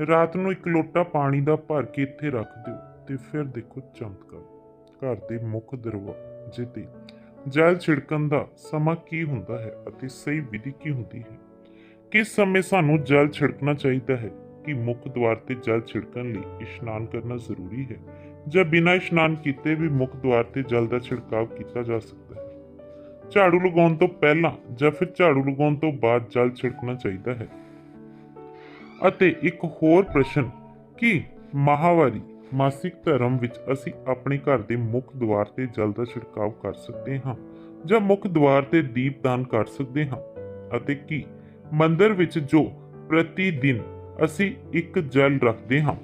ਰਾਤ ਨੂੰ ਇੱਕ ਲੋਟਾ ਪਾਣੀ ਦਾ ਭਰ ਕੇ ਇੱਥੇ ਰੱਖ ਦਿਓ ਤੇ ਫਿਰ ਦੇਖੋ ਚਮਤਕਾਰ ਘਰ ਦੇ ਮੁੱਖ ਦਰਵਾਜ਼ੇ ਤੇ ਜਲ ਛਿੜਕਣ ਦਾ ਸਮਾਂ ਕੀ ਹੁੰਦਾ ਹੈ ਅਤੇ ਸਹੀ ਵਿਧੀ ਕੀ ਹੁੰਦੀ ਹੈ? ਕਿਸ ਸਮੇਂ ਸਾਨੂੰ ਜਲ ਛਿੜਕਣਾ ਚਾਹੀਦਾ ਹੈ ਕਿ ਮੁੱਖ ਦੁਆਰ ਤੇ ਜਲ ਛਿੜਕਣ ਲਈ ਇਸ਼ਨਾਨ ਕਰਨਾ ਜ਼ਰੂਰੀ ਹੈ ਜਾਂ ਬਿਨਾਂ ਇਸ਼ਨਾਨ ਕੀਤੇ ਵੀ ਮੁੱਖ ਦੁਆਰ ਤੇ ਜਲ ਦਾ ਛਿੜਕਾਵ ਕੀਤਾ ਜਾ ਸਕਦਾ ਹੈ? ਝਾੜੂ ਲਗਾਉਣ ਤੋਂ ਪਹਿਲਾਂ ਜਾਂ ਫਿਰ ਝਾੜੂ ਲਗਾਉਣ ਤੋਂ ਬਾਅਦ ਜਲ ਛਿੜਕਣਾ ਚਾਹੀਦਾ ਹੈ? ਅਤੇ ਇੱਕ ਹੋਰ ਪ੍ਰਸ਼ਨ, ਕਿ ਮਾਹਵਾਰੀ ਮਾਸਿਕ ਧਰਮ ਵਿੱਚ ਅਸੀਂ ਆਪਣੇ ਘਰ ਦੇ ਮੁੱਖ ਦੁਆਰ ਤੇ ਜਲ ਦਾ ਛਿੜਕਾਅ ਕਰ ਸਕਦੇ ਹਾਂ ਜਾਂ ਮੁੱਖ ਦੁਆਰ ਤੇ ਦੀਪਦਾਨ ਕਰ ਸਕਦੇ ਹਾਂ? ਅਤੇ ਕੀ ਮੰਦਰ ਵਿੱਚ ਜੋ ਪ੍ਰਤੀ ਦਿਨ ਅਸੀਂ ਇੱਕ ਜਲ ਰੱਖਦੇ ਹਾਂ,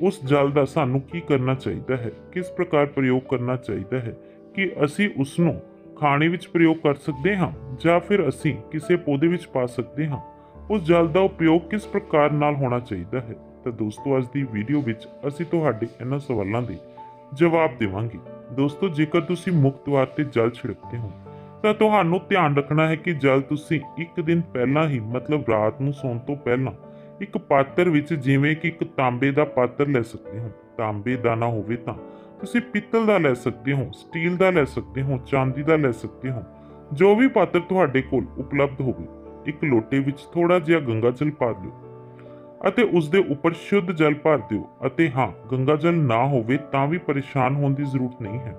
ਉਸ ਜਲ ਦਾ ਸਾਨੂੰ ਕੀ ਕਰਨਾ ਚਾਹੀਦਾ ਹੈ? ਕਿਸ ਪ੍ਰਕਾਰ ਪ੍ਰਯੋਗ ਕਰਨਾ ਚਾਹੀਦਾ ਹੈ ਕਿ ਅਸੀਂ ਉਸ ਨੂੰ ਖਾਣੇ ਵਿੱਚ ਪ੍ਰਯੋਗ ਕਰ ਸਕਦੇ ਹਾਂ ਜਾਂ ਫਿਰ ਅਸੀਂ ਕਿਸੇ ਪੌਦੇ ਵਿੱਚ ਪਾ ਸਕਦੇ ਹਾਂ? ਉਸ ਜਲ ਦਾ ਉਪਯੋਗ ਕਿਸ ਪ੍ਰਕਾਰ ਨਾਲ ਹੋਣਾ ਚਾਹੀਦਾ ਹੈ? ਤਾਂ ਦੋਸਤੋ, ਅੱਜ ਦੀ ਵੀਡੀਓ ਵਿੱਚ ਅਸੀਂ ਤੁਹਾਡੇ ਇਹਨਾਂ ਸਵਾਲਾਂ ਦੇ ਜਵਾਬ ਦੇਵਾਂਗੇ। ਦੋਸਤੋ, ਜੇਕਰ ਤੁਸੀਂ ਮੁੱਖ ਦੁਆਰ ਤੇ ਜਲ ਛਿੜਕਦੇ ਹੋ, ਤਾਂ ਤੁਹਾਨੂੰ ਧਿਆਨ ਰੱਖਣਾ ਹੈ ਕਿ ਜਲ ਤੁਸੀਂ ਇੱਕ ਦਿਨ ਪਹਿਲਾਂ ਹੀ, ਮਤਲਬ ਰਾਤ ਨੂੰ ਸੌਣ ਤੋਂ ਪਹਿਲਾਂ, ਇੱਕ ਪਾਤਰ ਵਿੱਚ ਜਿਵੇਂ ਕਿ ਇੱਕ ਤਾਂਬੇ ਦਾ ਪਾਤਰ ਲੈ ਸਕਦੇ ਹੋ। ਤਾਂਬੇ ਦਾ ਨਾ ਹੋਵੇ ਤਾਂ ਤੁਸੀਂ ਪਿੱਤਲ ਦਾ ਲੈ ਸਕਦੇ ਹੋ, ਸਟੀਲ ਦਾ ਲੈ ਸਕਦੇ ਹੋ, ਚਾਂਦੀ ਦਾ ਲੈ ਸਕਦੇ ਹੋ। ਜੋ ਵੀ ਪਾਤਰ ਤੁਹਾਡੇ ਕੋਲ ਉਪਲਬਧ ਹੋਵੇ ਇੱਕ ਲੋਟੇ ਵਿੱਚ ਥੋੜਾ ਜਿਹਾ ਗੰਗਾ ਜਲ ਪਾ ਦਿਓ ਅਤੇ ਉਸ ਦੇ ਉੱਪਰ ਸ਼ੁੱਧ ਜਲ ਭਰ ਦਿਓ। ਅਤੇ ਹਾਂ, ਗੰਗਾ ਜਲ ਨਾ ਹੋਵੇ ਤਾਂ ਵੀ ਪਰੇਸ਼ਾਨ ਹੋਣ ਦੀ ਜ਼ਰੂਰਤ ਨਹੀਂ ਹੈ।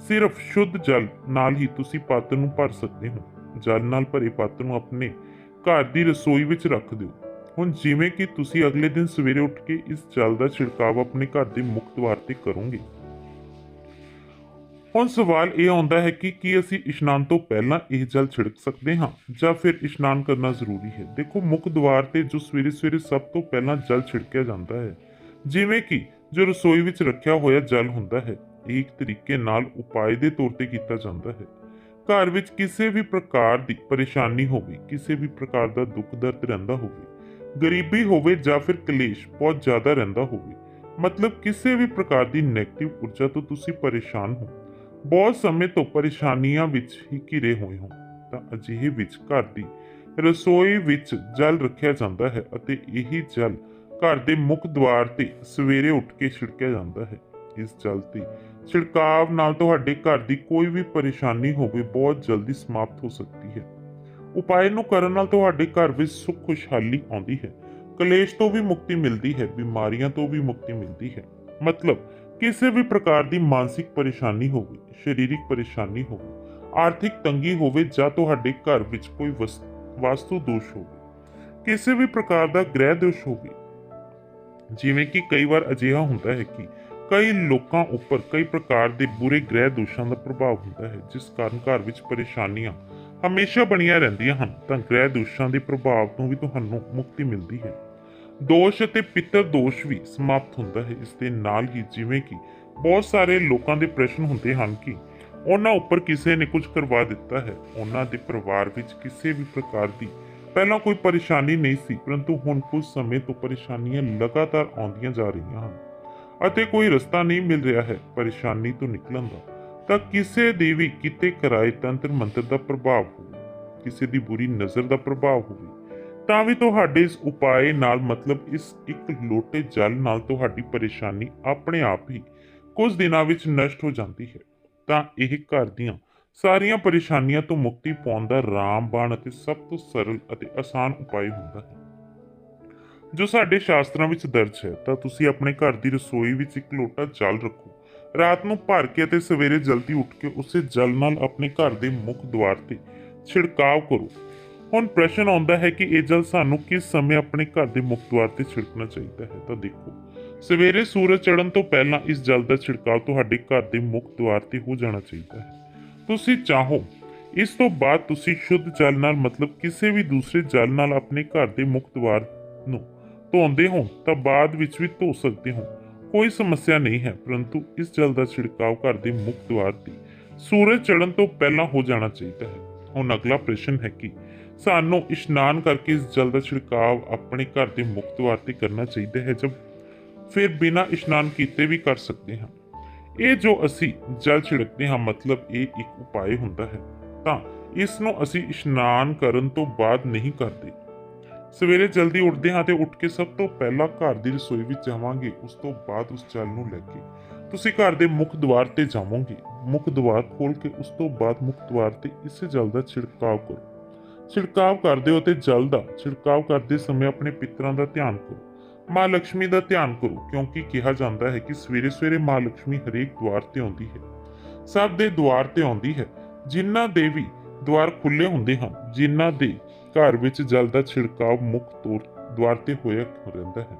ਸਿਰਫ ਸ਼ੁੱਧ ਜਲ ਨਾਲ ਹੀ ਤੁਸੀਂ ਪਾਤਰ ਨੂੰ ਭਰ ਸਕਦੇ ਹੋ। ਜਲ ਨਾਲ ਭਰੇ ਪਾਤਰ ਨੂੰ ਆਪਣੇ ਘਰ ਦੀ ਰਸੋਈ ਵਿੱਚ ਰੱਖ ਦਿਓ। ਹੁਣ ਜਿਵੇਂ ਕਿ ਤੁਸੀਂ ਅਗਲੇ ਦਿਨ ਸਵੇਰੇ ਉੱਠ ਕੇ ਇਸ ਜਲ ਦਾ ਛਿੜਕਾਵ ਆਪਣੇ ਘਰ ਦੇ ਮੁੱਖ ਦੁਆਰ ਤੇ ਕਰੋਗੇ। ਹੁਣ ਸਵਾਲ ਇਹ ਆਉਂਦਾ ਹੈ ਕਿ ਕੀ ਅਸੀਂ ਇਸ਼ਨਾਨ ਤੋਂ ਪਹਿਲਾਂ ਇਹ ਜਲ ਛਿੜਕ ਸਕਦੇ ਹਾਂ ਜਾਂ ਫਿਰ ਇਸ਼ਨਾਨ ਕਰਨਾ ਜ਼ਰੂਰੀ ਹੈ? ਦੇਖੋ, ਮੁੱਖ ਦੁਆਰ ਤੇ ਜੋ ਸਵੇਰੇ ਸਵੇਰੇ ਸਭ ਤੋਂ ਪਹਿਲਾਂ ਜਲ ਛਿੜਕਿਆ ਜਾਂਦਾ ਹੈ, ਜਿਵੇਂ ਕਿ ਜੋ ਰਸੋਈ ਵਿੱਚ ਰੱਖਿਆ ਹੋਇਆ ਜਲ ਹੁੰਦਾ ਹੈ ਇੱਕ ਤਰੀਕੇ ਨਾਲ ਉਪਾਅ ਦੇ ਤੌਰ ਤੇ ਕੀਤਾ ਜਾਂਦਾ ਹੈ। ਘਰ ਵਿੱਚ ਕਿਸੇ ਵੀ ਪ੍ਰਕਾਰ ਦੀ ਪਰੇਸ਼ਾਨੀ ਹੋਵੇ, ਕਿਸੇ ਵੀ ਪ੍ਰਕਾਰ ਦਾ ਦੁੱਖ ਦਰਦ ਰਹਿੰਦਾ ਹੋਵੇ, ਗਰੀਬੀ ਹੋਵੇ ਜਾਂ ਫਿਰ ਕਲੇਸ਼ ਬਹੁਤ ਜ਼ਿਆਦਾ ਰਹਿੰਦਾ ਹੋਵੇ, ਮਤਲਬ ਕਿਸੇ ਵੀ ਪ੍ਰਕਾਰ ਦੀ 네ਗੇਟਿਵ ਊਰਜਾ ਤੋਂ ਤੁਸੀਂ ਪਰੇਸ਼ਾਨ ਹੋ ਬਹੁਤ ਸਮੇਂ ਤੋਂ ਪਰੇਸ਼ਾਨੀਆਂ ਵਿੱਚ ਹੀ ਘਿਰੇ ਹੋਏ ਹੋ ਤਾਂ ਅਜਿਹੇ ਵਿੱਚ ਘਰ ਦੀ ਰਸੋਈ ਵਿੱਚ ਜਲ ਰੱਖਿਆ ਜਾਂਦਾ ਹੈ ਅਤੇ ਇਹੀ ਜਲ ਘਰ ਦੇ ਮੁੱਖ ਦੁਆਰ ਤੇ ਸਵੇਰੇ ਉੱਠ ਕੇ ਛਿੜਕਿਆ ਜਾਂਦਾ ਹੈ। ਇਸ ਜਲ ਤੇ ਛਿੜਕਾਵ ਨਾਲ ਤੁਹਾਡੇ ਘਰ ਦੀ ਕੋਈ ਵੀ ਪਰੇਸ਼ਾਨੀ ਹੋਵੇ, ਬਹੁਤ ਜਲਦੀ ਸਮਾਪਤ ਹੋ ਸਕਦੀ ਹੈ। ਉਪਾਅ ਨੂੰ ਕਰਨ ਨਾਲ ਤੁਹਾਡੇ ਘਰ ਵਿੱਚ ਸੁੱਖ ਖੁਸ਼ਹਾਲੀ ਆਉਂਦੀ ਹੈ। ਕਲੇਸ਼ ਤੋਂ ਵੀ ਮੁਕਤੀ ਮਿਲਦੀ ਹੈ, ਬਿਮਾਰੀਆਂ ਤੋਂ ਵੀ ਮੁਕਤੀ ਮਿਲਦੀ ਹੈ। ਮਤਲਬ ਕਿਸੇ ਵੀ ਪ੍ਰਕਾਰ ਦੀ ਮਾਨਸਿਕ ਪਰੇਸ਼ਾਨੀ ਹੋਵੇ, ਸਰੀਰਕ ਪਰੇਸ਼ਾਨੀ ਹੋਵੇ, ਆਰਥਿਕ ਤੰਗੀ ਹੋਵੇ ਜਾਂ ਤੁਹਾਡੇ ਘਰ ਵਿੱਚ ਕੋਈ ਵਾਸਤੂ ਦੋਸ਼ ਹੋਵੇ, ਕਿਸੇ ਵੀ ਪ੍ਰਕਾਰ ਦਾ ਗ੍ਰਹਿ ਦੋਸ਼ ਹੋਵੇ, ਜਿਵੇਂ ਕਿ ਕਈ ਵਾਰ ਅਜਿਹਾ ਹੁੰਦਾ ਹੈ ਕਿ ਕਈ ਲੋਕਾਂ ਉੱਪਰ ਕਈ ਪ੍ਰਕਾਰ ਦੇ ਬੁਰੇ ਗ੍ਰਹਿ ਦੋਸ਼ਾਂ ਦਾ ਪ੍ਰਭਾਵ ਹੁੰਦਾ ਹੈ, ਜਿਸ ਕਾਰਨ ਘਰ ਵਿੱਚ ਪਰੇਸ਼ਾਨੀਆਂ ਹਮੇਸ਼ਾ ਬਣੀਆਂ ਰਹਿੰਦੀਆਂ ਹਨ, ਤਾਂ ਗ੍ਰਹਿ ਦੋਸ਼ਾਂ ਦੇ ਪ੍ਰਭਾਵ ਤੋਂ ਵੀ ਤੁਹਾਨੂੰ ਮੁਕਤੀ ਮਿਲਦੀ ਹੈ। ਦੋਸ਼ ਅਤੇ ਪਿੱਤਰ ਦੋਸ਼ ਵੀ ਸਮਾਪਤ ਹੁੰਦਾ ਹੈ। ਇਸ ਦੇ ਨਾਲ ਹੀ ਜਿਵੇਂ ਕਿ ਬਹੁਤ ਸਾਰੇ ਲੋਕਾਂ ਦੇ ਪ੍ਰਸ਼ਨ ਹੁੰਦੇ ਹਨ ਕਿ ਉਹਨਾਂ ਉੱਪਰ ਕਿਸੇ ਨੇ ਕੁਝ ਕਰਵਾ ਦਿੱਤਾ ਹੈ। ਉਹਨਾਂ ਦੇ ਪਰਿਵਾਰ ਵਿੱਚ ਕਿਸੇ ਵੀ ਪ੍ਰਕਾਰ ਦੀ ਪਹਿਲਾਂ ਕੋਈ ਪਰੇਸ਼ਾਨੀ ਨਹੀਂ ਸੀ, ਪਰੰਤੂ ਹੁਣ ਕੁਝ ਸਮੇਂ ਤੋਂ ਪਰੇਸ਼ਾਨੀਆਂ ਲਗਾਤਾਰ ਆਉਂਦੀਆਂ ਜਾ ਰਹੀਆਂ ਹਨ ਅਤੇ ਕੋਈ ਰਸਤਾ ਨਹੀਂ ਮਿਲ ਰਿਹਾ ਹੈ ਪਰੇਸ਼ਾਨੀ ਤੋਂ ਨਿਕਲਣ ਦਾ। ਤਾਂ ਕਿਸੇ ਦੀ ਵੀ ਕਿਤੇ ਕਿਰਾਏ ਤੰਤਰ ਮੰਤਰ ਦਾ ਪ੍ਰਭਾਵ ਹੋਵੇ, ਕਿਸੇ ਦੀ ਬੁਰੀ ਨਜ਼ਰ ਦਾ ਪ੍ਰਭਾਵ ਹੋਵੇ ਤਾਂ ਵੀ ਤੁਹਾਡੇ ਇਸ ਉਪਾਏ ਨਾਲ ਮਤਲਬ ਇਸ ਇੱਕ ਲੋਟੇ ਜਲ ਨਾਲ ਤੁਹਾਡੀ ਪਰੇਸ਼ਾਨੀ ਆਪਣੇ ਆਪ ਹੀ ਕੁਝ ਦਿਨਾਂ ਵਿੱਚ ਨਸ਼ਟ ਹੋ ਜਾਂਦੀ ਹੈ। ਤਾਂ ਇਹ ਘਰ ਦੀਆਂ ਸਾਰੀਆਂ ਪਰੇਸ਼ਾਨੀਆਂ ਤੋਂ ਮੁਕਤੀ ਪਾਉਣ ਦਾ ਰਾਮਬਾਣ ਅਤੇ ਸਭ ਤੋਂ ਸਰਲ ਅਤੇ ਆਸਾਨ ਉਪਾਅ ਹੁੰਦਾ ਹੈ। ਜੋ ਸਾਡੇ ਸ਼ਾਸਤਰਾਂ ਵਿੱਚ ਦਰਜ ਹੈ, ਤਾਂ ਤੁਸੀਂ ਆਪਣੇ ਘਰ ਦੀ ਰਸੋਈ ਵਿੱਚ ਇੱਕ ਲੋਟਾ ਜਲ ਰੱਖੋ। ਰਾਤ ਨੂੰ ਭਰ ਕੇ ਅਤੇ ਸਵੇਰੇ ਜਲਦੀ ਉੱਠ ਕੇ ਉਸੇ ਜਲ ਨਾਲ ਆਪਣੇ ਘਰ ਦੇ ਮੁੱਖ ਦੁਆਰ ਤੇ ਛਿੜਕਾਵ ਕਰੋ। ਹੁਣ ਪ੍ਰਸ਼ਨ ਆਉਂਦਾ ਹੈ ਕਿ ਇਹ ਜਲ ਸਾਨੂੰ ਕਿਸ ਸਮੇਂ ਆਪਣੇ ਘਰ ਦੇ ਮੁੱਖ ਦੁਆਰ ਤੇ ਛਿੜਕਣਾ ਚਾਹੀਦਾ ਹੈ? ਤਾਂ ਦੇਖੋ, ਸਵੇਰੇ ਸੂਰਜ ਚੜ੍ਹਨ ਤੋਂ ਪਹਿਲਾਂ ਇਸ ਜਲ ਦਾ ਛਿੜਕਾਅ ਤੁਹਾਡੇ ਘਰ ਦੇ ਮੁੱਖ ਦੁਆਰ ਤੇ ਹੋ ਜਾਣਾ ਚਾਹੀਦਾ ਹੈ। ਤੁਸੀਂ ਚਾਹੋ, ਇਸ ਤੋਂ ਬਾਅਦ ਤੁਸੀਂ ਸ਼ੁੱਧ ਜਲ ਨਾਲ ਮਤਲਬ ਕਿਸੇ ਵੀ ਦੂਸਰੇ ਜਲ ਨਾਲ ਆਪਣੇ ਘਰ ਦੇ ਮੁੱਖ ਦੁਆਰ ਨੂੰ ਧੋਂਦੇ ਹੋ ਤਾਂ ਬਾਅਦ ਵਿੱਚ ਵੀ ਧੋ ਸਕਦੇ ਹੋ। ਕੋਈ ਸਮੱਸਿਆ ਨਹੀਂ ਹੈ, ਪਰੰਤੂ ਇਸ ਜਲ ਦਾ ਛਿੜਕਾਅ ਘਰ ਦੇ ਮੁੱਖ ਦੁਆਰ ਤੇ ਸੂਰਜ ਚੜ੍ਹਨ ਤੋਂ ਪਹਿਲਾਂ ਹੋ ਜਾਣਾ ਚਾਹੀਦਾ ਹੈ। ਹੁਣ ਅਗਲਾ ਪ੍ਰਸ਼ਨ ਹੈ ਕਿ ਸਾਨੂੰ ਇਸ਼ਨਾਨ ਕਰਕੇ ਇਸ ਜਲ ਦਾ ਛਿੜਕਾਵ ਆਪਣੇ ਘਰ ਦੇ ਮੁੱਖ ਦੁਆਰ ਤੇ ਕਰਨਾ ਚਾਹੀਦਾ ਹੈ ਜਦ ਫਿਰ ਬਿਨਾਂ ਇਸ਼ਨਾਨ ਕੀਤੇ ਵੀ ਕਰ ਸਕਦੇ ਹਾਂ। ਇਹ ਜੋ ਅਸੀਂ ਜਲ ਛਿੜਕਦੇ ਹਾਂ, ਮਤਲਬ ਇਹ ਇੱਕ ਉਪਾਅ ਹੁੰਦਾ ਹੈ। ਤਾਂ ਇਸ ਨੂੰ ਅਸੀਂ ਇਸ਼ਨਾਨ ਕਰਨ ਤੋਂ ਬਾਅਦ ਨਹੀਂ ਕਰਦੇ। ਸਵੇਰੇ ਜਲਦੀ ਉੱਠਦੇ ਹਾਂ ਤੇ ਉੱਠ ਕੇ ਸਭ ਤੋਂ ਪਹਿਲਾਂ ਘਰ ਦੀ ਰਸੋਈ ਵਿੱਚ ਜਾਵਾਂਗੇ। ਉਸ ਤੋਂ ਬਾਅਦ ਉਸ ਜਲ ਨੂੰ ਲੈ ਕੇ ਤੁਸੀਂ ਘਰ ਦੇ ਮੁੱਖ ਦੁਆਰ ਤੇ ਜਾਵੋਗੇ। ਮੁੱਖ ਦੁਆਰ ਖੋਲ ਕੇ ਉਸ ਤੋਂ ਬਾਅਦ ਮੁੱਖ ਦੁਆਰ ਤੇ ਇਸ ਜਲ ਦਾ ਛਿੜਕਾਅ ਕਰੋ। ਛਿੜਕਾਵ ਕਰਦੇ ਹੋ ਤੇ ਜਲ ਦਾ ਛਿੜਕਾਵ ਕਰਦੇ ਸਮੇਂ ਆਪਣੇ ਪਿੱਤਰਾਂ ਦਾ ਧਿਆਨ ਕਰੋ। ਮਾਂ ਲక్ష్ਮੀ ਦਾ ਧਿਆਨ ਕਰੋ, ਕਿਉਂਕਿ ਕਿਹਾ ਜਾਂਦਾ ਹੈ ਕਿ ਸਵੇਰੇ ਸਵੇਰੇ ਮਾਂ ਲక్ష్ਮੀ ਹਰੇਕ ਦਵਾਰ ਤੇ ਆਉਂਦੀ ਹੈ। ਸਭ ਦੇ ਦਵਾਰ ਤੇ ਆਉਂਦੀ ਹੈ। ਜਿਨ੍ਹਾਂ ਦੇ ਵੀ ਦਵਾਰ ਖੁੱਲੇ ਹੁੰਦੇ ਹਨ, ਜਿਨ੍ਹਾਂ ਦੇ ਘਰ ਵਿੱਚ ਜਲ ਦਾ ਛਿੜਕਾਵ ਮੁੱਖ ਤੌਰ ਦਵਾਰ ਤੇ ਹੋਇਆ ਰਹਿੰਦਾ ਹੈ?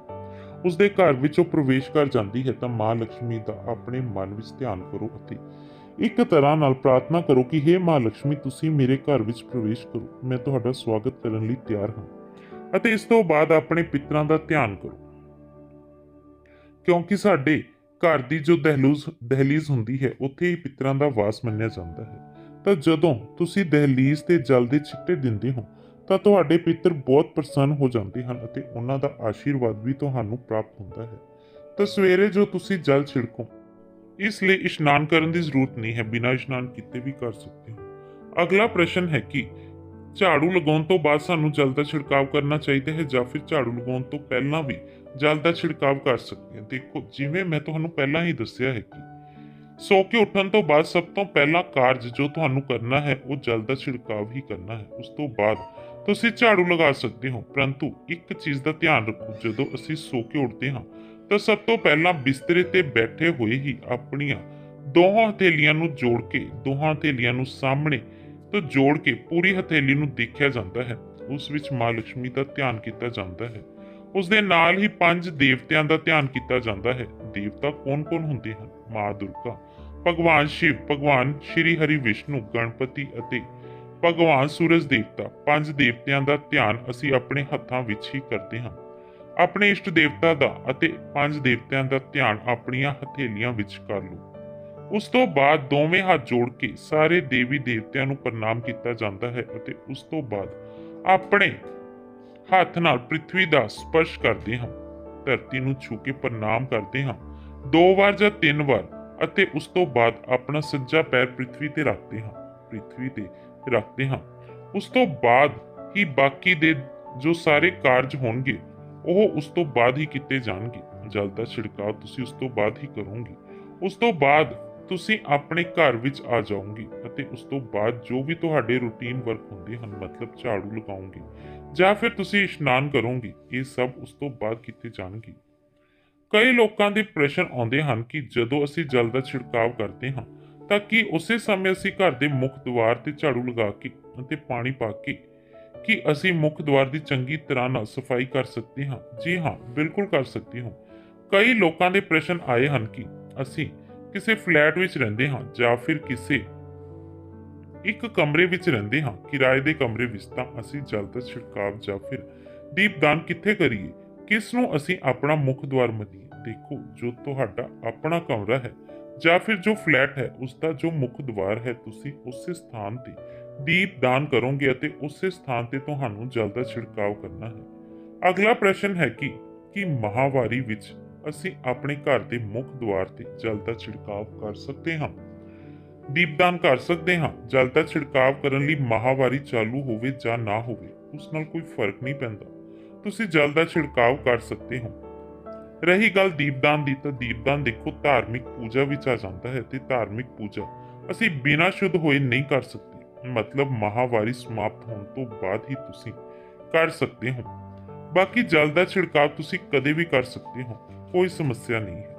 ਉਸ ਦੇ ਘਰ ਉਹ ਪ੍ਰਵੇਸ਼ ਕਰ ਜਾਂਦੀ ਹੈ ਤਾਂ ਮਾਂ ਲక్ష్ਮੀ ਦਾ ਆਪਣੇ ਮਨ ਵਿੱਚ ਧਿਆਨ ਕਰੋ ਅਤੇ ਇੱਕ ਤਰ੍ਹਾਂ ਨਾਲ ਪ੍ਰਾਰਥਨਾ ਕਰੋ ਕਿ हे ਮਾਂ ਲక్ష్ਮੀ ਤੁਸੀਂ ਮੇਰੇ ਘਰ ਵਿੱਚ ਪ੍ਰਵੇਸ਼ ਕਰੋ। ਮੈਂ ਤੁਹਾਡਾ ਸਵਾਗਤ ਕਰਨ ਲਈ ਤਿਆਰ ਹਾਂ। ਅਤੇ ਇਸ ਤੋਂ ਬਾਅਦ ਆਪਣੇ ਪਿਤਰਾਂ ਦਾ ਧਿਆਨ ਕਰੋ। ਕਿਉਂਕਿ ਸਾਡੇ ਘਰ ਦੀ ਜੋ ਦਹਿਲੂਜ਼, ਦਹਿਲੀਜ਼ ਹੁੰਦੀ ਹੈ, ਉੱਥੇ ਹੀ ਪਿਤਰਾਂ ਦਾ ਵਾਸ ਮੰਨਿਆ ਜਾਂਦਾ ਹੈ। ਤਾਂ ਜਦੋਂ ਤੁਸੀਂ ਦਹਿਲੀਜ਼ ਤੇ ਜਲ ਦੇ ਛਿੱਟੇ ਦਿੰਦੇ ਹੋ, ਤਾਂ ਤੁਹਾਡੇ ਪਿੱਤਰ ਬਹੁਤ ਪ੍ਰਸੰਨ ਹੋ ਜਾਂਦੇ ਹਨ ਅਤੇ ਉਹਨਾਂ ਦਾ ਆਸ਼ੀਰਵਾਦ ਵੀ ਤੁਹਾਨੂੰ ਪ੍ਰਾਪਤ ਹੁੰਦਾ ਹੈ। ਤਾਂ ਸਵੇਰੇ ਜੋ ਤੁਸੀਂ ਜਲ ਛਿੜਕੋ ਇਸ ਲਈ ਇਸ਼ਨਾਨ ਕਰਨ ਦੀ ਜ਼ਰੂਰਤ ਨਹੀਂ ਹੈ, ਬਿਨਾਂ ਇਸ਼ਨਾਨ ਕੀਤੇ ਵੀ ਕਰ ਸਕਦੇ ਹੋ। ਅਗਲਾ ਪ੍ਰਸ਼ਨ ਹੈ ਕਿ ਝਾੜੂ ਲਗਾਉਣ ਤੋਂ ਬਾਅਦ ਸਾਨੂੰ ਜਲ ਦਾ ਛਿੜਕਾਅ ਕਰਨਾ ਚਾਹੀਦਾ ਹੈ ਜਾਂ ਫਿਰ ਝਾੜੂ ਲਗਾਉਣ ਤੋਂ ਪਹਿਲਾਂ ਵੀ ਜਲ ਦਾ ਛਿੜਕਾਅ ਕਰ ਸਕਦੇ ਹਾਂ? ਦੇਖੋ, ਜਿਵੇਂ ਮੈਂ ਤੁਹਾਨੂੰ ਪਹਿਲਾਂ ਹੀ ਦੱਸਿਆ ਹੈ ਕਿ ਸੋ ਕੇ ਉੱਠਣ ਤੋਂ ਬਾਅਦ ਸਭ ਤੋਂ ਪਹਿਲਾ ਕਾਰਜ ਜੋ ਤੁਹਾਨੂੰ ਕਰਨਾ ਹੈ, ਉਹ ਜਲ ਦਾ ਛਿੜਕਾਵ ਹੀ ਕਰਨਾ ਹੈ। ਉਸ ਤੋਂ ਬਾਅਦ ਤੁਸੀਂ ਝਾੜੂ ਲਗਾ ਸਕਦੇ ਹੋ, ਪਰੰਤੂ ਇੱਕ ਚੀਜ਼ ਦਾ ਧਿਆਨ ਰੱਖੋ, ਜਦੋਂ ਅਸੀਂ ਸੋ ਕੇ ਉੱਠਦੇ ਹਾਂ ਤਾਂ ਸਭ ਤੋਂ ਪਹਿਲਾਂ ਬਿਸਤਰੇ ਤੇ ਬੈਠੇ ਹੋਏ ਹੀ ਆਪਣੀਆਂ ਦੋਹਾਂ ਹਥੇਲੀਆਂ ਨੂੰ ਜੋੜ ਕੇ, ਦੋਹਾਂ ਹਥੇਲੀਆਂ ਨੂੰ ਸਾਹਮਣੇ ਤੋਂ ਜੋੜ ਕੇ ਪੂਰੀ ਹਥੇਲੀ ਨੂੰ ਦੇਖਿਆ ਜਾਂਦਾ ਹੈ। ਉਸ ਵਿੱਚ ਮਾਂ ਲక్ష్ਮੀ ਦਾ ਧਿਆਨ ਕੀਤਾ ਜਾਂਦਾ ਹੈ। ਉਸ ਦੇ ਨਾਲ ਹੀ ਪੰਜ ਦੇਵਤਿਆਂ ਦਾ ਧਿਆਨ ਕੀਤਾ ਜਾਂਦਾ ਹੈ। ਦੇਵਤਾ ਕੌਣ-ਕੌਣ ਹੁੰਦੇ ਹਨ? ਮਾਂ ਦੁਰਗਾ, ਭਗਵਾਨ ਸ਼ਿਵ, ਭਗਵਾਨ ਸ਼੍ਰੀ ਹਰੀ ਵਿਸ਼ਨੂੰ, ਗਣਪਤੀ ਅਤੇ ਭਗਵਾਨ ਸੂਰਜ ਦੇਵਤਾ। ਪੰਜ ਦੇਵਤਿਆਂ ਦਾ ਧਿਆਨ ਅਸੀਂ ਆਪਣੇ ਹੱਥਾਂ ਵਿੱਚ ਹੀ ਕਰਦੇ ਹਾਂ। ਆਪਣੇ ਇਸ਼ਟ ਦੇਵਤਾ ਦਾ ਅਤੇ ਪੰਜ ਦੇਵਤਿਆਂ ਦਾ ਧਿਆਨ ਆਪਣੀਆਂ ਹਥੇਲੀਆਂ ਵਿੱਚ ਕਰ ਲਓ। ਉਸ ਤੋਂ ਬਾਅਦ ਦੋਵੇਂ ਹੱਥ ਜੋੜ ਕੇ ਸਾਰੇ ਦੇਵੀ ਦੇਵਤਿਆਂ ਨੂੰ ਪ੍ਰਣਾਮ ਕੀਤਾ ਜਾਂਦਾ ਹੈ ਅਤੇ ਉਸ ਤੋਂ ਬਾਅਦ ਆਪਣੇ ਹੱਥ ਨਾਲ ਪ੍ਰithvi ਦਾ ਸਪਰਸ਼ ਕਰਦੇ ਹਾਂ। ਧਰਤੀ ਨੂੰ ਛੂ ਕੇ ਪ੍ਰਣਾਮ ਕਰਦੇ ਹਾਂ। ਦੋ ਵਾਰ ਜਾਂ ਤਿੰਨ ਵਾਰ ਅਤੇ ਉਸ ਤੋਂ ਬਾਅਦ ਆਪਣਾ ਸੱਜਾ ਪੈਰ ਪ੍ਰithvi ਤੇ ਰੱਖਦੇ ਹਾਂ। ਪ੍ਰithvi ਤੇ ਰੱਖਦੇ ਹਾਂ। ਉਸ ਤੋਂ ਬਾਅਦ ਹੀ ਬਾਕੀ ਦੇ ਜੋ ਸਾਰੇ ਕਾਰਜ ਹੋਣਗੇ ਉਹ ਉਸ ਤੋਂ ਬਾਅਦ ਹੀ ਕੀਤੇ ਜਾਣਗੇ। ਜਲ ਦਾ ਛਿੜਕਾਅ ਤੁਸੀਂ ਉਸ ਤੋਂ ਬਾਅਦ ਹੀ ਕਰੋਗੇ। ਉਸ ਤੋਂ ਬਾਅਦ ਤੁਸੀਂ ਆਪਣੇ ਘਰ ਵਿੱਚ ਆ ਜਾਓਗੇ ਅਤੇ ਉਸ ਤੋਂ ਬਾਅਦ ਜੋ ਵੀ ਤੁਹਾਡੇ ਰੂਟੀਨ ਵਰਕ ਹੁੰਦੇ ਹਨ, ਮਤਲਬ ਝਾੜੂ ਲਗਾਓਗੇ ਜਾਂ ਫਿਰ ਤੁਸੀਂ ਇਸ਼ਨਾਨ ਕਰੋਗੇ, ਇਹ ਸਭ ਉਸ ਤੋਂ ਬਾਅਦ ਕੀਤੇ ਜਾਣਗੇ। ਕਈ ਲੋਕਾਂ ਦੇ ਪ੍ਰਸ਼ਨ ਆਉਂਦੇ ਹਨ ਕਿ ਜਦੋਂ ਅਸੀਂ ਜਲ ਦਾ ਛਿੜਕਾਅ ਕਰਦੇ ਹਾਂ, ਤਾਂ ਕੀ ਉਸੇ ਸਮੇਂ ਅਸੀਂ ਘਰ ਦੇ ਮੁੱਖ ਦੁਆਰ ਤੇ ਝਾੜੂ ਲਗਾ ਕੇ ਅਤੇ ਪਾਣੀ ਪਾ ਕੇ ਕਿ ਅਸੀਂ ਮੁੱਖ ਦੁਆਰ ਦੀ ਚੰਗੀ ਤਰ੍ਹਾਂ ਨਾਲ ਸਫ਼ਾਈ ਕਰ ਸਕਦੇ ਹਾਂ। ਜੀ ਹਾਂ, ਬਿਲਕੁਲ ਕਰ ਸਕਦੇ ਹਾਂ। ਕਈ ਲੋਕਾਂ ਦੇ ਪ੍ਰਸ਼ਨ ਆਏ ਹਨ ਕਿ ਅਸੀਂ ਕਿਸੇ ਫਲੈਟ ਵਿੱਚ ਰਹਿੰਦੇ ਹਾਂ ਜਾਂ ਫਿਰ ਕਿਸੇ ਇੱਕ ਕਮਰੇ ਵਿੱਚ ਰਹਿੰਦੇ ਹਾਂ। ਕਿਰਾਏ ਦੇ ਕਮਰੇ ਵਿੱਚ ਤਾਂ ਅਸੀਂ ਜਲ ਦਾ ਛਿੜਕਾਅ ਜਾਂ ਫਿਰ ਦੀਪਦਾਨ ਕਿੱਥੇ ਕਰੀਏ? ਕਿਸ ਨੂੰ ਅਸੀਂ ਆਪਣਾ ਮੁੱਖ ਦੁਆਰ ਮੰਨੀਏ? ਦੇਖੋ, ਜੋ ਤੁਹਾਡਾ ਆਪਣਾ ਕਮਰਾ ਹੈ ਜਾਂ ਫਿਰ ਜੋ ਫਲੈਟ ਹੈ ਉਸ ਦਾ ਜੋ ਮੁੱਖ ਦੁਆਰ ਹੈ, ਤੁਸੀਂ ਉਸੇ ਸਥਾਨ ਤੇ ਦੀਪਦਾਨ ਕਰੋਗੇ ਅਤੇ ਉਸੇ ਸਥਾਨ ਤੇ ਤੁਹਾਨੂੰ ਜਲ ਦਾ ਛਿੜਕਾਅ ਕਰਨਾ ਹੈ। ਅਗਲਾ ਪ੍ਰਸ਼ਨ ਹੈ ਕਿ, ਕੀ ਮਹਾਵਾਰੀ ਵਿੱਚ ਅਸੀਂ ਆਪਣੇ ਘਰ ਦੇ ਮੁੱਖ ਦੁਆਰ ਤੇ ਜਲ ਦਾ ਛਿੜਕਾਅ ਕਰ ਸਕਦੇ ਹਾਂ? ਦੀਪਦਾਨ ਕਰ ਸਕਦੇ ਹਾਂ ਜਲ ਦਾ ਛਿੜਕਾਅ ਕਰਨ ਲਈ ਮਹਾਵਾਰੀ ਚਾਲੂ ਹੋਵੇ ਜਾਂ ਨਾ ਹੋਵੇ, ਉਸ ਨਾਲ ਕੋਈ ਫ਼ਰਕ ਨਹੀਂ ਪੈਂਦਾ। ਤੁਸੀਂ ਜਲ ਦਾ ਛਿੜਕਾਅ ਕਰ ਸਕਦੇ ਹੋ। ਰਹੀ ਗੱਲ ਦੀਪਦਾਨ ਦੀ, ਤਾਂ ਦੀਪਦਾਨ ਦੇਖੋ ਧਾਰਮਿਕ ਪੂਜਾ ਵਿੱਚ ਆ ਜਾਂਦਾ ਹੈ ਤੇ ਧਾਰਮਿਕ ਪੂਜਾ ਅਸੀਂ ਬਿਨਾਂ ਸ਼ੁੱਧ ਹੋਏ ਨਹੀਂ ਕਰ ਸਕਦੇ। ਮਤਲਬ ਮਹਾਵਾਰੀ ਸਮਾਪਤ ਹੋਣ ਤੋਂ ਬਾਅਦ ਹੀ ਤੁਸੀਂ ਕਰ ਸਕਦੇ ਹੋ। ਬਾਕੀ ਜਲ ਦਾ ਛਿੜਕਾਅ ਤੁਸੀਂ ਕਦੇ ਵੀ ਕਰ ਸਕਦੇ ਹੋ, ਕੋਈ ਸਮੱਸਿਆ ਨਹੀਂ ਹੈ।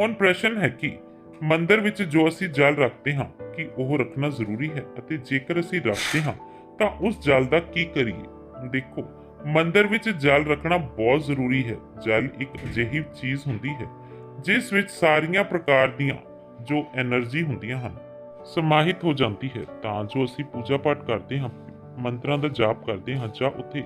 ਹੁਣ ਪ੍ਰਸ਼ਨ ਹੈ ਕਿ ਮੰਦਰ ਵਿੱਚ ਜੋ ਅਸੀਂ ਜਲ ਰੱਖਦੇ ਹਾਂ, ਕਿ ਉਹ ਰੱਖਣਾ ਜ਼ਰੂਰੀ ਹੈ ਅਤੇ ਜੇਕਰ ਅਸੀਂ ਰੱਖਦੇ ਹਾਂ, ਤਾਂ ਉਸ ਜਲ ਦਾ ਕੀ ਕਰੀਏ? ਦੇਖੋ, ਮੰਦਰ ਵਿੱਚ ਜਲ ਰੱਖਣਾ ਬਹੁਤ ਜ਼ਰੂਰੀ ਹੈ। ਜਲ ਇੱਕ ਅਜਿਹੀ ਚੀਜ਼ ਹੁੰਦੀ ਹੈ, ਜਿਸ ਵਿੱਚ ਸਾਰੀਆਂ ਪ੍ਰਕਾਰ ਦੀਆਂ ਜੋ એનર્ਜੀ ਹੁੰਦੀਆਂ ਹਨ ਸਮਾਹਿਤ ਹੋ ਜਾਂਦੀ ਹੈ, ਤਾਂ ਜੋ ਅਸੀਂ ਪੂਜਾ ਪਾਠ ਕਰਦੇ ਹਾਂ, ਮੰਤਰਾਂ ਦਾ ਜਾਪ ਕਰਦੇ ਹਾਂ, ਜਾਂ ਉੱਥੇ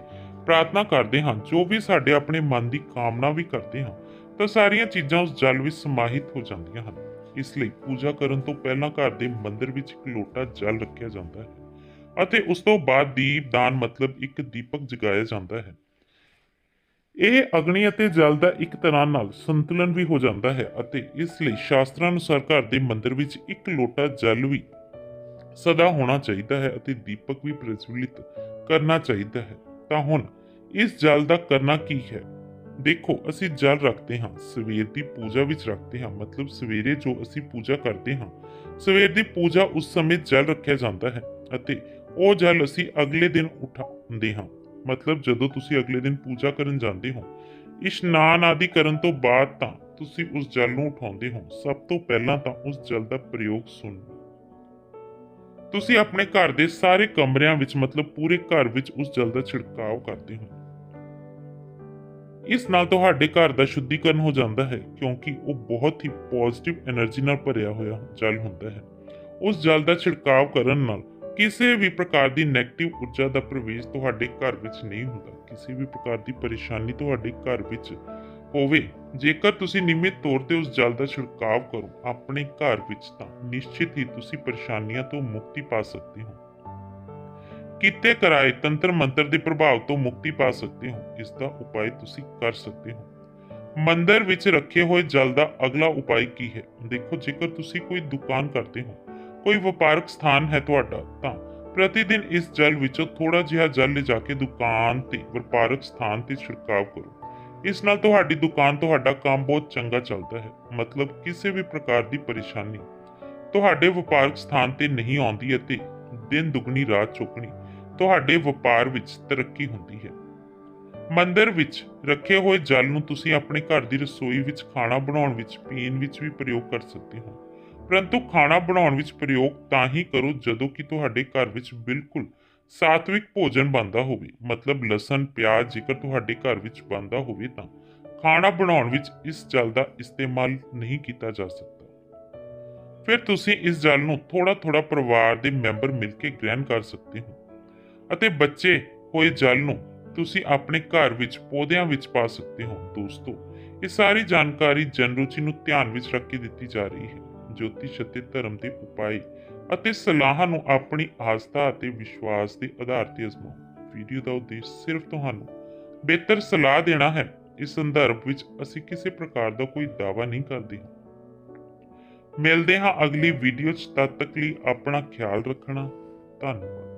ਪ੍ਰਾਰਥਨਾ ਕਰਦੇ ਹਾਂ, ਜੋ ਵੀ ਸਾਡੇ ਆਪਣੇ ਮਨ ਦੀ ਕਾਮਨਾ ਵੀ ਕਰਦੇ ਹਾਂ, ਤਾਂ ਸਾਰੀਆਂ ਚੀਜ਼ਾਂ ਉਸ ਜਲ ਵਿੱਚ ਸਮਾਹਿਤ ਹੋ ਜਾਂਦੀਆਂ ਹਨ। ਇਸ ਲਈ ਪੂਜਾ ਕਰਨ ਤੋਂ ਪਹਿਲਾਂ ਘਰ ਦੇ ਮੰਦਰ ਵਿੱਚ ਇੱਕ ਲੋਟਾ ਜਲ ਰੱਖਿਆ ਜਾਂਦਾ ਹੈ ਅਤੇ ਉਸ ਤੋਂ ਬਾਅਦ ਦੀਪਦਾਨ ਮਤਲਬ ਇੱਕ ਦੀਪਕ ਜਗਾਇਆ ਜਾਂਦਾ ਹੈ। ਇਹ ਅਗਨੀ ਅਤੇ ਜਲ ਦਾ ਇੱਕ ਤਰ੍ਹਾਂ ਨਾਲ ਸੰਤੁਲਨ ਵੀ ਹੋ ਜਾਂਦਾ ਹੈ ਅਤੇ ਇਸ ਲਈ ਸ਼ਾਸਤਰਾਂ ਅਨੁਸਾਰ ਘਰ ਦੇ ਮੰਦਰ ਵਿੱਚ ਇੱਕ ਲੋਟਾ ਜਲ ਵੀ ਸਦਾ ਹੋਣਾ ਚਾਹੀਦਾ ਹੈ ਅਤੇ ਦੀਪਕ ਵੀ ਪ੍ਰਜਵਲਿਤ ਕਰਨਾ ਚਾਹੀਦਾ ਹੈ। ਤਾਂ ਹੁਣ ਇਸ ਜਲ ਦਾ ਕਰਨਾ ਕੀ ਹੈ? ਦੇਖੋ, ਅਸੀਂ ਜਲ ਰੱਖਦੇ ਹਾਂ, ਸਵੇਰ ਦੀ ਪੂਜਾ ਵਿੱਚ ਰੱਖਦੇ ਹਾਂ, ਮਤਲਬ ਸਵੇਰੇ ਜੋ ਅਸੀਂ ਪੂਜਾ ਕਰਦੇ ਹਾਂ, ਸਵੇਰ ਦੀ ਪੂਜਾ ਉਸ ਸਮੇਂ ਜਲ ਰੱਖਿਆ ਜਾਂਦਾ ਹੈ ਅਤੇ ਉਹ ਜਲ ਅਸੀਂ ਅਗਲੇ ਦਿਨ ਉਠਾਉਂਦੇ ਹਾਂ। ਮਤਲਬ ਜਦੋਂ ਤੁਸੀਂ ਅਗਲੇ ਦਿਨ ਪੂਜਾ ਕਰਨ ਜਾਂਦੇ ਹੋ ਇਸ਼ਨਾਨ ਆਦਿ ਕਰਨ ਤੋਂ ਬਾਅਦ ਤਾਂ ਤੁਸੀਂ ਉਸ ਜਲ ਨੂੰ ਉਠਾਉਂਦੇ ਹੋ। ਸਭ ਤੋਂ ਪਹਿਲਾਂ ਤਾਂ ਉਸ ਜਲ ਦਾ ਪ੍ਰਯੋਗ ਸੁਣੋ ਤੁਸੀਂ ਆਪਣੇ ਘਰ ਦੇ ਸਾਰੇ ਕਮਰਿਆਂ ਵਿੱਚ, ਮਤਲਬ ਪੂਰੇ ਘਰ ਵਿੱਚ ਉਸ ਜਲ ਦਾ ਛਿੜਕਾਅ ਕਰਦੇ ਹੋ। ਇਸ ਨਾਲ ਤੁਹਾਡੇ ਘਰ ਦਾ ਸ਼ੁੱਧੀਕਰਨ ਹੋ ਜਾਂਦਾ ਹੈ, ਕਿਉਂਕਿ ਉਹ ਬਹੁਤ ਹੀ ਪੋਜ਼ਿਟਿਵ એનર્ਜੀ ਨਾਲ ਭਰਿਆ ਹੋਇਆ ਜਲ ਹੁੰਦਾ ਹੈ। ਉਸ ਜਲ ਦਾ ਛਿੜਕਾਅ ਕਰਨ ਨਾਲ ਕਿਸੇ ਵੀ ਪ੍ਰਕਾਰ ਦੀ 네ਗੇਟਿਵ ਊਰਜਾ ਦਾ ਪ੍ਰਵੇਸ਼ ਤੁਹਾਡੇ ਘਰ ਵਿੱਚ ਨਹੀਂ ਹੁੰਦਾ। ਕਿਸੇ ਵੀ ਪ੍ਰਕਾਰ ਦੀ ਪਰੇਸ਼ਾਨੀ ਤੁਹਾਡੇ ਘਰ ਵਿੱਚ ਹੋਵੇ। ਜੇਕਰ ਤੁਸੀਂ ਨਿਯਮਿਤ ਤੌਰ ਤੇ ਉਸ ਜਲ ਦਾ ਛਿੜਕਾਅ ਕਰੋ, ਆਪਣੇ ਘਰ ਵਿੱਚ ਤਾਂ ਨਿਸ਼ਚਿਤ ਹੀ ਤੁਸੀਂ ਪਰੇਸ਼ਾਨੀਆਂ ਤੋਂ ਮੁਕਤੀ ਪਾ ਸਕਦੇ ਹੋ। ਕੀਤੇ ਕਰਾਏ ਤੰਤਰ ਮੰਤਰ ਦੇ ਪ੍ਰਭਾਵ ਤੋਂ ਮੁਕਤੀ ਪਾ ਸਕਦੇ ਹੋ। ਇਸ ਦਾ ਉਪਾਅ ਤੁਸੀਂ ਕਰ ਸਕਦੇ ਹੋ। ਮੰਦਰ ਵਿੱਚ ਰੱਖੇ ਹੋਏ ਜਲ ਦਾ ਅਗਲਾ ਉਪਾਅ ਕੀ ਹੈ? ਦੇਖੋ, ਜੇਕਰ ਤੁਸੀਂ ਕੋਈ ਦੁਕਾਨ ਕਰਦੇ ਹੋ ਕੋਈ ਵਪਾਰਕ ਸਥਾਨ ਹੈ ਤੁਹਾਡਾ, ਤਾਂ ਪ੍ਰਤੀ ਦਿਨ ਇਸ ਜਲ ਵਿੱਚੋਂ ਥੋੜਾ ਜਿਹਾ ਜਲ ਲਿਜਾ ਕੇ ਦੁਕਾਨ ਤੇ, ਵਪਾਰਕ ਸਥਾਨ ਤੇ ਛਿੜਕਾਅ ਕਰੋ। ਇਸ ਨਾਲ ਤੁਹਾਡੀ ਦੁਕਾਨ, ਤੁਹਾਡਾ ਕੰਮ ਬਹੁਤ ਚੰਗਾ ਚੱਲਦਾ ਹੈ। ਮਤਲਬ ਕਿਸੇ ਵੀ ਪ੍ਰਕਾਰ ਦੀ ਪਰੇਸ਼ਾਨੀ। ਤੁਹਾਡੇ ਵਪਾਰਕ ਸਥਾਨ ਤੇ ਨਹੀਂ ਆਉਂਦੀ ਅਤੇ ਦਿਨ ਦੁਗਣੀ, ਰਾਤ ਚੌਗਣੀ ਤੁਹਾਡੇ ਵਪਾਰ ਵਿੱਚ ਤਰੱਕੀ ਹੁੰਦੀ ਹੈ। ਮੰਦਰ ਵਿੱਚ ਰੱਖੇ ਹੋਏ ਜਲ ਨੂੰ ਤੁਸੀਂ ਆਪਣੇ ਘਰ ਦੀ ਰਸੋਈ ਵਿੱਚ, ਖਾਣਾ ਬਣਾਉਣ ਵਿੱਚ, ਪੀਣ ਵਿੱਚ ਵੀ ਪ੍ਰਯੋਗ ਕਰ ਸਕਦੇ ਹੋ। ਪਰੰਤੂ ਖਾਣਾ ਬਣਾਉਣ ਵਿੱਚ ਪ੍ਰਯੋਗ ਤਾਂ ਹੀ ਕਰੋ ਜਦੋਂ ਕਿ ਤੁਹਾਡੇ ਘਰ ਵਿੱਚ ਬਿਲਕੁਲ ਸਾਤਵਿਕ ਭੋਜਨ ਬਣਦਾ ਹੋਵੇ। ਮਤਲਬ ਲਸਣ, ਪਿਆਜ਼ ਜੇਕਰ ਤੁਹਾਡੇ ਘਰ ਵਿੱਚ ਬਣਦਾ ਹੋਵੇ ਤਾਂ ਖਾਣਾ ਬਣਾਉਣ ਵਿੱਚ ਇਸ ਜਲ ਦਾ ਇਸਤੇਮਾਲ ਨਹੀਂ ਕੀਤਾ ਜਾ ਸਕਦਾ। ਫਿਰ ਤੁਸੀਂ ਇਸ ਜਲ ਨੂੰ ਥੋੜਾ ਥੋੜਾ ਪਰਿਵਾਰ ਦੇ ਮੈਂਬਰ ਮਿਲ ਕੇ ਗ੍ਰਹਿਣ ਕਰ ਸਕਦੇ ਹੋ ਅਤੇ ਬੱਚੇ ਹੋਏ ਜਲ ਨੂੰ ਤੁਸੀਂ ਆਪਣੇ ਘਰ ਵਿੱਚ ਪੌਦਿਆਂ ਵਿੱਚ ਪਾ ਸਕਦੇ ਹੋ। ਦੋਸਤੋ, ਇਹ ਸਾਰੀ ਜਾਣਕਾਰੀ ਜਨਰੂਚੀ ਨੂੰ ਧਿਆਨ ਵਿੱਚ ਰੱਖ ਕੇ ਦਿੱਤੀ ਜਾ ਰਹੀ ਹੈ। ਜੋਤਿਸ਼ ਅਤੇ ਧਰਮ ਦੇ ਉਪਾਏ ਅਤੇ ਸਲਾਹਾਂ ਨੂੰ ਆਪਣੀ ਆਸਥਾ ਅਤੇ ਵਿਸ਼ਵਾਸ ਦੇ ਆਧਾਰ ਤੇ ਅਜ਼ਮਾਓ। ਵੀਡੀਓ ਦਾ ਉਦੇਸ਼ ਸਿਰਫ ਤੁਹਾਨੂੰ ਬਿਹਤਰ ਸਲਾਹ ਦੇਣਾ ਹੈ। ਇਸ ਸੰਦਰਭ ਵਿੱਚ ਅਸੀਂ ਕਿਸੇ ਪ੍ਰਕਾਰ ਦਾ ਕੋਈ ਦਾਅਵਾ ਨਹੀਂ ਕਰਦੇ। ਮਿਲਦੇ ਹਾਂ ਅਗਲੀ ਵੀਡੀਓ 'ਚ। ਤਦ ਤੱਕ ਲਈ ਆਪਣਾ ਖਿਆਲ ਰੱਖਣਾ। ਧੰਨਵਾਦ।